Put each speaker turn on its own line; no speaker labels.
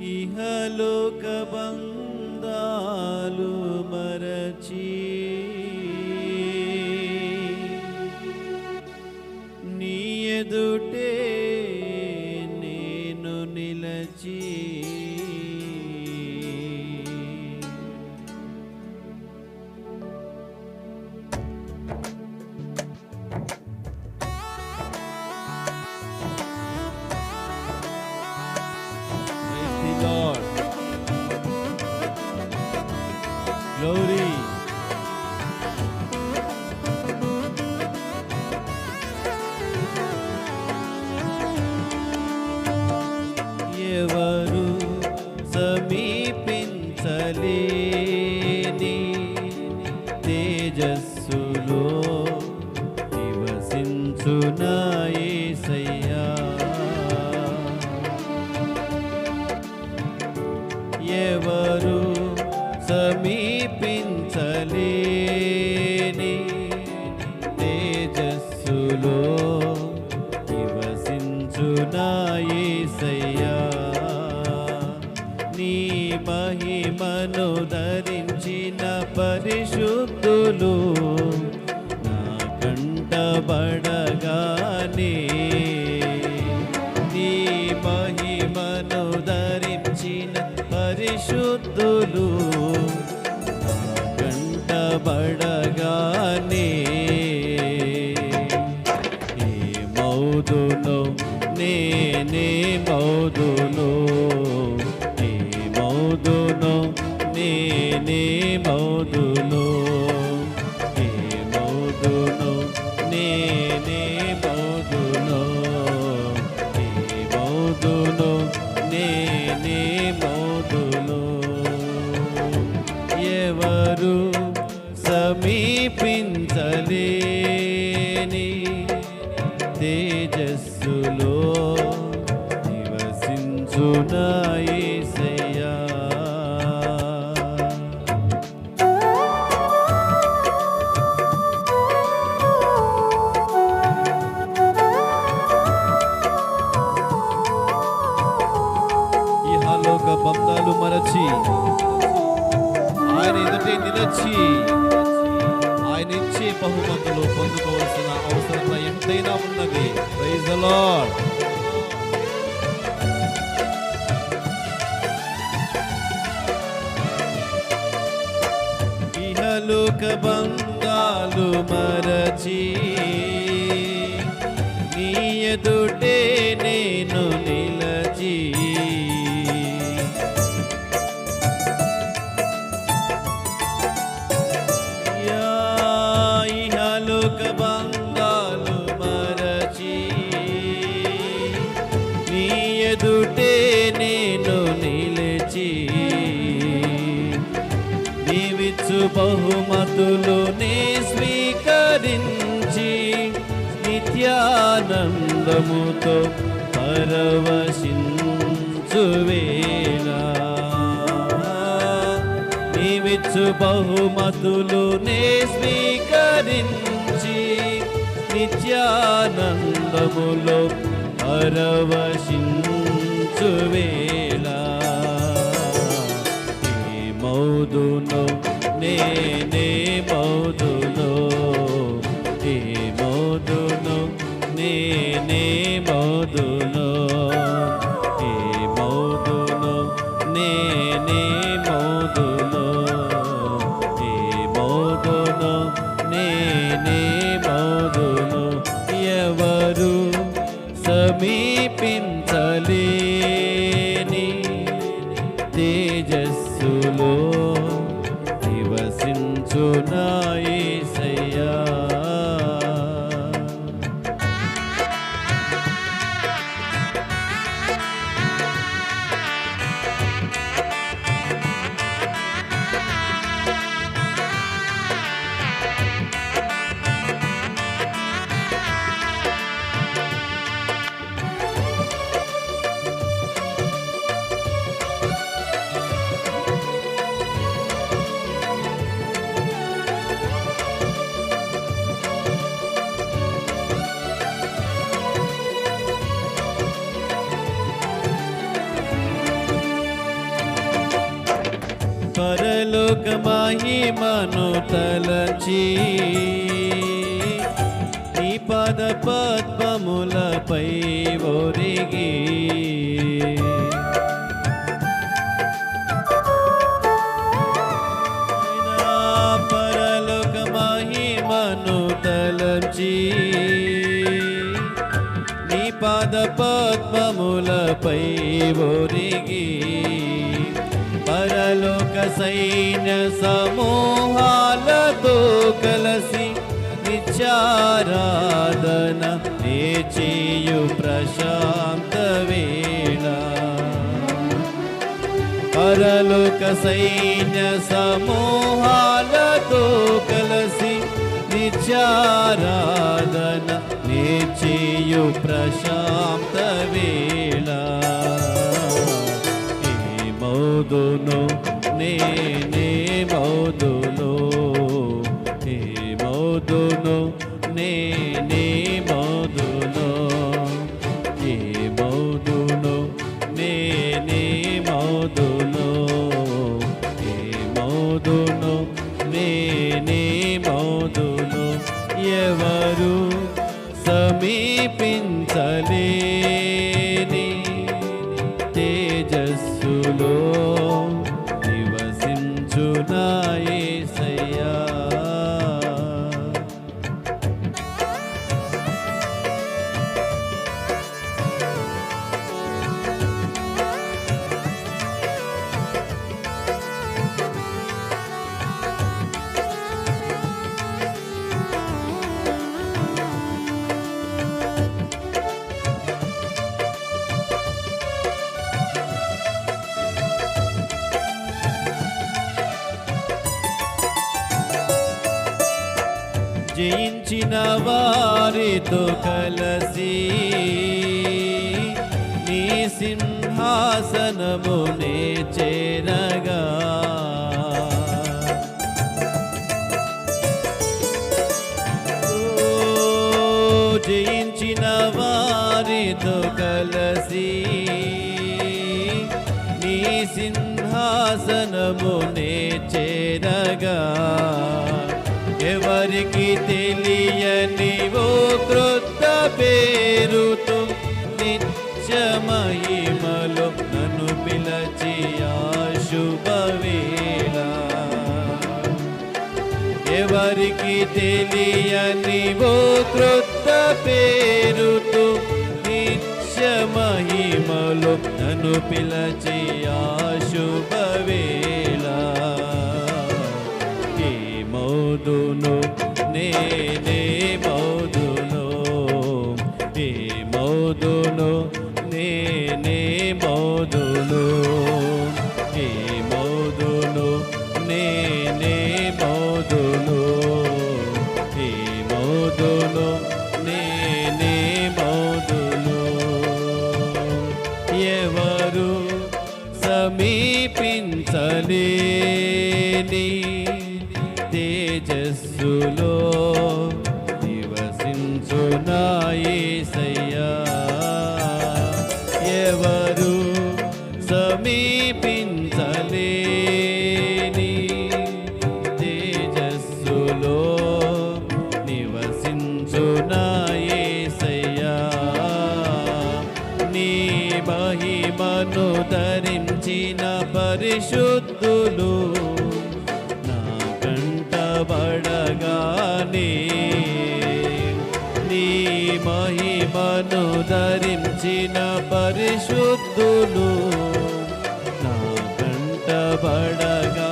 ఇహలోక నివసించునా ఎవరు సమీపించలేని తేజస్సులో నివసించునా యేసయ్యా నీ మహిమను ధరించిన పరిశుద్ధులు పరిశుద్ధులు గంటబడగానే కంటబడగానే మౌదును నేనే మౌదును ఏ మౌదును నేనే మౌదును ఏ మౌదును నేనే మౌదును ఏ మౌదును నే దేని తేజస్సులో నివసించునాయి బంధాలు మరచి ఆయన ఎదుటే నిలచి బహుమతులు పొందుకోవాల్సిన అవసరం ఎంతైనా ఉన్నది. ప్రైజ్ లార్డ్ ఇహలోక బంధాలు మరచి బహుమతులు నీ స్వీకరించి నిత్యానందముతో పరవశించువేలా నీవిచ్చు బహుమతులు నే స్వీకరించి నిత్యానందములో పరవశించువేలా ఏ మౌదును నేనే మౌదును ఏ మౌదును నేనే మౌదును ఏ మౌదును నేనే మౌదును ఏ మౌదును నేనే మౌదును ఎవరు సమీపించలేని తేజస్సులో యేసయ్యా పరలోక మహిమను తలచి నీ పద పద్మములపై ఒరిగి. నా పరలోక మహిమను తలచి నీ పాద పద్మములపై ఒరిగి. లోక సైన్య సమూహాలతో కలసి నిత్యారాధన నేచేయు ప్రశాంత వేళ. పరలోక సైన్య సమూహాలతో కలసి నిత్యారాధన నేచేయు ప్రశాంత వేళ. ఏ మౌదును నేనే మౌదును ఏ మౌదును నేనే మౌదును ఏ మౌదును నేనే మౌదును ఏ మౌదును నేనే మౌదును ఎవరు సమీపించలేని వారితో కలసి నీ సింహాసనమునే చేరగా. జయించిన వారితో కలసి నీ సింహాసనమునే చేరగా. ఎవరికి తెలియని ఓ క్రొత్త పేరుతో నిత్యమహిమలో నన్ను పిలచి ఆ శుభవేళ. ఎవరికి తెలియని ఓ క్రొత్త పేరుతో నిత్యమహిమలో నన్ను పిలచి ఆ నేనే మౌదును ఏ మౌదును నేనే మౌదును. ఏ మౌదును నేనే మౌదును. ఏ మౌదును నేనే మౌదును. ఎవరు సమీపించలేని తేజస్సులో నివసించునాయేసయ్యా. ఎవరు సమీపించలేని తేజస్సులో నివసించునాయేసయ్యా. నీ మహిమను ధరించిన పరిశుద్ధులు మహిమను ధరించిన పరిశుద్ధులు. నా కంటబడగానే